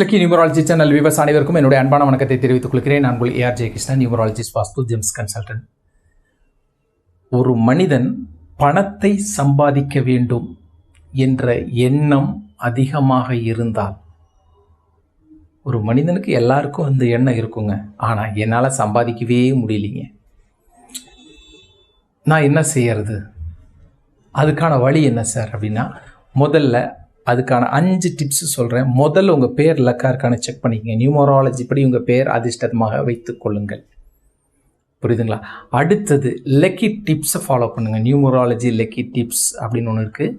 Lucky numerology channel விவஸ் அனைவருக்கும் என்னுடைய அன்பான வணக்கத்தை தெரிவித்துக் கொள்கிறேன். நான் உங்கள் AR Jayakrishnan numerologist vastu gems consultant ஒரு மனிதன் பணத்தை சம்பாதிக்க வேண்டும் என்ற எண்ணம் அதிகமாக இருந்தால் ஒரு மனிதனுக்கு எல்லாருக்கும் அந்த எண்ணம் இருக்குங்க. ஆனால் என்னால் சம்பாதிக்கவே முடியலைங்க. நான் என்ன செய்யறது? அதுக்கான வழி என்ன சார் அப்படின்னா முதல்ல அதுக்கான அஞ்சு டிப்ஸ் சொல்கிறேன் முதல்ல உங்கள் பேர் லக்கா இருக்கான செக் பண்ணிக்கங்க. நியூமராலஜி படி உங்கள் பேர் அதிர்ஷ்டமாக வைத்து கொள்ளுங்கள். புரியுதுங்களா? அடுத்தது லெக்கி டிப்ஸை ஃபாலோ பண்ணுங்கள் நியூமராலஜி லெக்கி டிப்ஸ் அப்படின்னு ஒன்று இருக்குது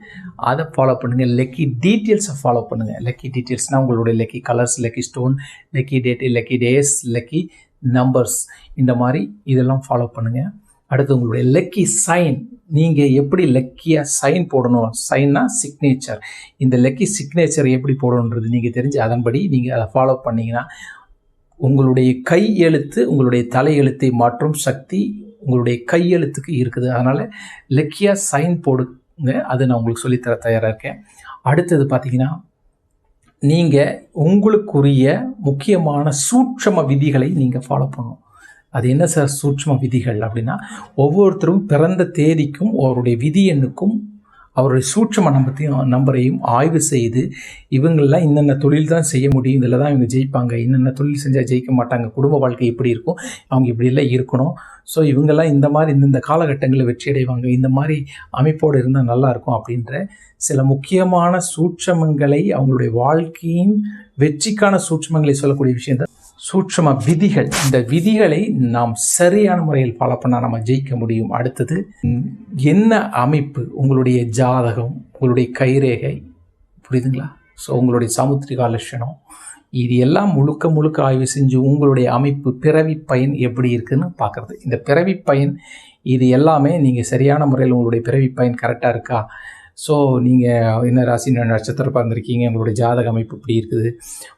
அதை ஃபாலோ பண்ணுங்கள் லெக்கி டீட்டெயில்ஸை ஃபாலோ பண்ணுங்கள் லெக்கி டீட்டெயில்ஸ்னால் உங்களுடைய lucky colours lucky stone lucky date lucky days lucky numbers இந்த மாதிரி இதெல்லாம் ஃபாலோ பண்ணுங்கள் அடுத்து உங்களுடைய லக்கி சைன் நீங்கள் எப்படி லக்கியாக சைன் போடணும்? சைன்னா சிக்னேச்சர் இந்த லக்கி சிக்னேச்சர் எப்படி போடணுன்றது நீங்கள் தெரிஞ்சு அதன்படி நீங்கள் அதை ஃபாலோ பண்ணிங்கன்னா உங்களுடைய கை எழுத்து உங்களுடைய தலை எழுத்தை மாற்றும் சக்தி உங்களுடைய கையெழுத்துக்கு இருக்குது. அதனால் லக்கியாக சைன் போடுங்க. அது நான் உங்களுக்கு சொல்லித்தர தயாராக இருக்கேன். அடுத்தது பார்த்தீங்கன்னா நீங்கள் உங்களுக்குரிய முக்கியமான சூட்சம விதிகளை நீங்கள் ஃபாலோ பண்ணணும். அது என்ன சார்? சூட்ச்ம விதிகள் அப்படின்னா ஒவ்வொருத்தரும் பிறந்த தேதிக்கும் அவருடைய விதி எண்ணுக்கும் அவருடைய சூட்சம நம்பத்தையும் நம்பரையும் ஆய்வு செய்து இவங்களெலாம் இன்னென்ன தொழில் தான் செய்ய முடியும் இதில் தான் இவங்க ஜெயிப்பாங்க இன்னென்ன தொழில் செஞ்சால் ஜெயிக்க மாட்டாங்க குடும்ப வாழ்க்கை எப்படி இருக்கும் அவங்க இப்படியெல்லாம் இருக்கணும். ஸோ இவங்கெல்லாம் இந்த மாதிரி இந்தந்த காலகட்டங்களில் வெற்றி அடைவாங்க இந்த மாதிரி அமைப்போடு இருந்தால் நல்லாயிருக்கும் அப்படின்ற சில முக்கியமான சூட்சமங்களை அவங்களுடைய வாழ்க்கையின் வெற்றிக்கான சூட்சமங்களை சொல்லக்கூடிய விஷயம் சூட்சம விதிகள். இந்த விதிகளை நாம் சரியான முறையில் ஃபாலோ பண்ணால் நம்ம ஜெயிக்க முடியும். அடுத்தது என்ன அமைப்பு உங்களுடைய ஜாதகம் உங்களுடைய கைரேகை? புரியுதுங்களா? ஸோ உங்களுடைய சாமுத்திரிகா லட்சணம். இது எல்லாம் முழுக்க முழுக்க ஆய்வு செஞ்சு உங்களுடைய அமைப்பு பிறவி பயன் எப்படி இருக்குன்னு பார்க்குறது. இந்த பிறவி பயன் இது எல்லாமே நீங்கள் சரியான முறையில் உங்களுடைய பிறவி பயன் கரெக்டாக இருக்கா? ஸோ நீங்கள் என்ன ராசி நட்சத்திரம் பிறந்திருக்கீங்க உங்களுடைய ஜாதக அமைப்பு இப்படி இருக்குது?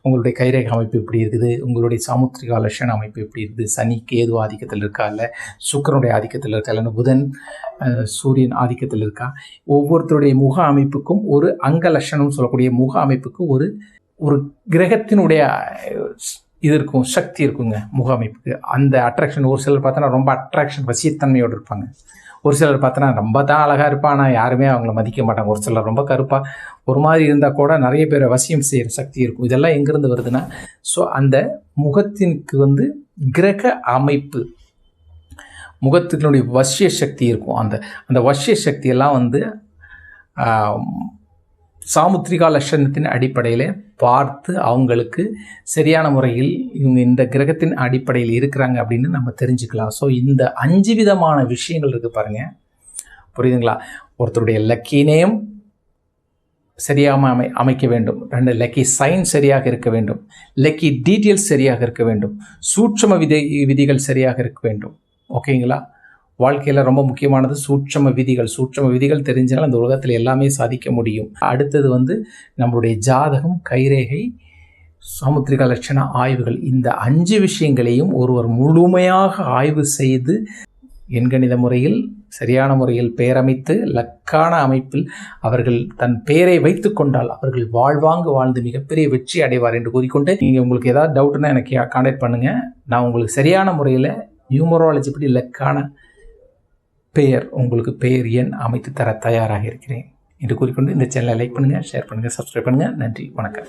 உங்களுடைய கைரேக அமைப்பு இப்படி இருக்குது? உங்களுடைய சாமுத்திரிகா லட்சண அமைப்பு எப்படி இருக்குது? சனி கேது ஆதிக்கத்தில் இருக்கா? இல்லை சுக்கரனுடைய ஆதிக்கத்தில் இருக்கா? இல்லைன்னா புதன் சூரியன் ஆதிக்கத்தில் இருக்கா? ஒவ்வொருத்தருடைய முக அமைப்புக்கும் ஒரு அங்க லட்சணம்னு சொல்லக்கூடிய முக அமைப்புக்கு ஒரு ஒரு கிரகத்தினுடைய இது இருக்கும் சக்தி இருக்குங்க முகாமைப்புக்கு. அந்த அட்ராக்ஷன் ஒரு சிலர் பார்த்தோன்னா ரொம்ப அட்ராக்ஷன் வசியத்தன்மையோடு இருப்பாங்க. ஒரு சிலர் பார்த்தோன்னா ரொம்ப தான் அழகாக இருப்பான் ஆனால் யாருமே அவங்கள மதிக்க மாட்டாங்க. ஒரு சிலர் ரொம்ப கருப்பாக ஒரு மாதிரி இருந்தால் கூட நிறைய பேரை வசியம் செய்கிற சக்தி இருக்கும். இதெல்லாம் எங்கேருந்து வருதுன்னா ஸோ அந்த முகத்தினுக்கு வந்து கிரக அமைப்பு முகத்தினுடைய வசிய சக்தி இருக்கும். அந்த அந்த வசிய சக்தியெல்லாம் வந்து சாமுத்திரிகா லட்சணத்தின் அடிப்படையில் பார்த்து அவங்களுக்கு சரியான முறையில் இவங்க இந்த கிரகத்தின் அடிப்படையில் இருக்கிறாங்க அப்படின்னு நம்ம தெரிஞ்சுக்கலாம். ஸோ இந்த அஞ்சு விதமான விஷயங்கள் இருக்குது பாருங்கள் புரியுதுங்களா? ஒருத்தருடைய லக்கி நேம் சரியாக அமை அமைக்க வேண்டும். ரெண்டு லக்கி சைன் சரியாக இருக்க வேண்டும். லக்கி டீட்டெயில்ஸ் சரியாக இருக்க வேண்டும். சூட்சம விதி விதிகள் சரியாக இருக்க வேண்டும். ஓகேங்களா வாழ்க்கையில் ரொம்ப முக்கியமானது சூட்சம விதிகள். சூட்சம விதிகள் தெரிஞ்சால் அந்த உலகத்தில் எல்லாமே சாதிக்க முடியும். அடுத்தது வந்து நம்மளுடைய ஜாதகம் கைரேகை சாமுத்திரிக லட்சண ஆய்வுகள். இந்த அஞ்சு விஷயங்களையும் ஒருவர் முழுமையாக ஆய்வு செய்து எண்கணித முறையில் சரியான முறையில் பெயரமைத்து லக்கான அமைப்பில் அவர்கள் தன் பெயரை வைத்து கொண்டால் அவர்கள் வாழ்வாங்கு வாழ்ந்து மிகப்பெரிய வெற்றி அடைவார் என்று கூறிக்கொண்டு நீங்கள் உங்களுக்கு ஏதாவது டவுட்னா எனக்கு கான்டாக்ட் பண்ணுங்கள் நான் உங்களுக்கு சரியான முறையில் நியூமரோலஜி படி லக்கான பெயர் உங்களுக்கு பெயர் எண் அமைத்து தர தயாராக இருக்கிறேன். என்று கூறிக்கொண்டு இந்த சேனலை லைக் பண்ணுங்கள் ஷேர் பண்ணுங்கள் சப்ஸ்கிரைப் பண்ணுங்கள் நன்றி வணக்கம்.